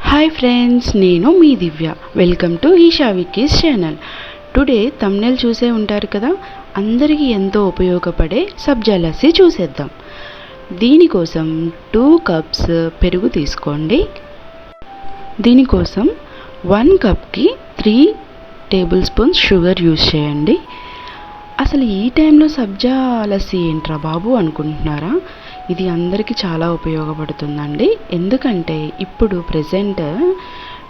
Hi friends నేను మీ Divya. Welcome to Eesha వికీస్ ఛానల్ టుడే తమ్నెల్ చూసే ఉంటారు కదా? అందరికీ ఎంతో ఉపయోగపడే సబ్జాలసి చూసేద్దాం. దీనికోసం టూ కప్స్ పెరుగు తీసుకోండి. దీనికోసం వన్ కప్కి three tablespoons sugar use చేయండి. అసలు ఈ టైంలో సబ్జా లస్సీ ఏంట్రా బాబు అనుకుంటున్నారా? ఇది అందరికీ చాలా ఉపయోగపడుతుందండి. ఎందుకంటే ఇప్పుడు ప్రజెంట్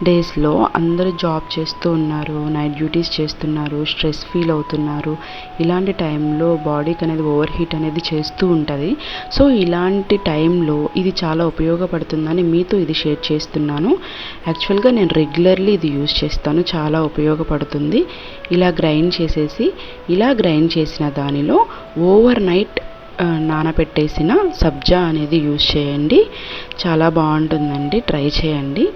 డేస్లో అందరూ జాబ్ చేస్తూ ఉన్నారు నైట్ డ్యూటీస్ చేస్తున్నారు స్ట్రెస్ ఫీల్ అవుతున్నారు. ఇలాంటి టైంలో బాడీకి అనేది ఓవర్ హీట్ అనేది చేస్తూ ఉంటుంది. సో ఇలాంటి టైంలో ఇది చాలా ఉపయోగపడుతుందని మీతో ఇది షేర్ చేస్తున్నాను. యాక్చువల్గా నేను రెగ్యులర్లీ ఇది యూజ్ చేస్తాను. చాలా ఉపయోగపడుతుంది. ఇలా గ్రైండ్ చేసేసి ఇలా గ్రైండ్ చేసిన దానిలో ఓవర్ నైట్ నానబెట్టేసిన సబ్జా అనేది యూజ్ చేయండి. చాలా బాగుంటుందండి. ట్రై చేయండి.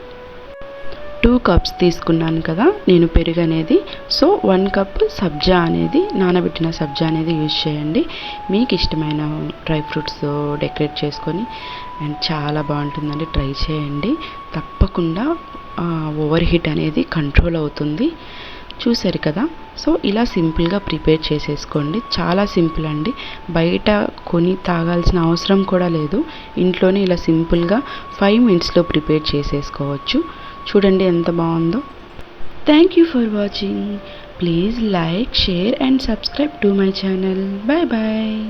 టూ కప్స్ తీసుకున్నాను కదా నేను పెరుగు అనేది. సో వన్ కప్ సబ్జా అనేది నానబెట్టిన సబ్జా అనేది యూజ్ చేయండి. మీకు ఇష్టమైన డ్రై ఫ్రూట్స్ డెకరేట్ చేసుకొని అండ్ చాలా బాగుంటుందండి. ట్రై చేయండి. తప్పకుండా ఓవర్ హీట్ అనేది కంట్రోల్ అవుతుంది. చూసారు కదా? సో ఇలా సింపుల్గా ప్రిపేర్ చేసేసుకోండి. చాలా సింపుల్ అండి. బయట కొని తాగాల్సిన అవసరం కూడా లేదు. ఇంట్లోనే ఇలా సింపుల్గా ఫైవ్ మినిట్స్లో ప్రిపేర్ చేసేసుకోవచ్చు. చూడండి ఎంత బాగుందో. Thank you for watching. Please like share and subscribe to my channel. Bye bye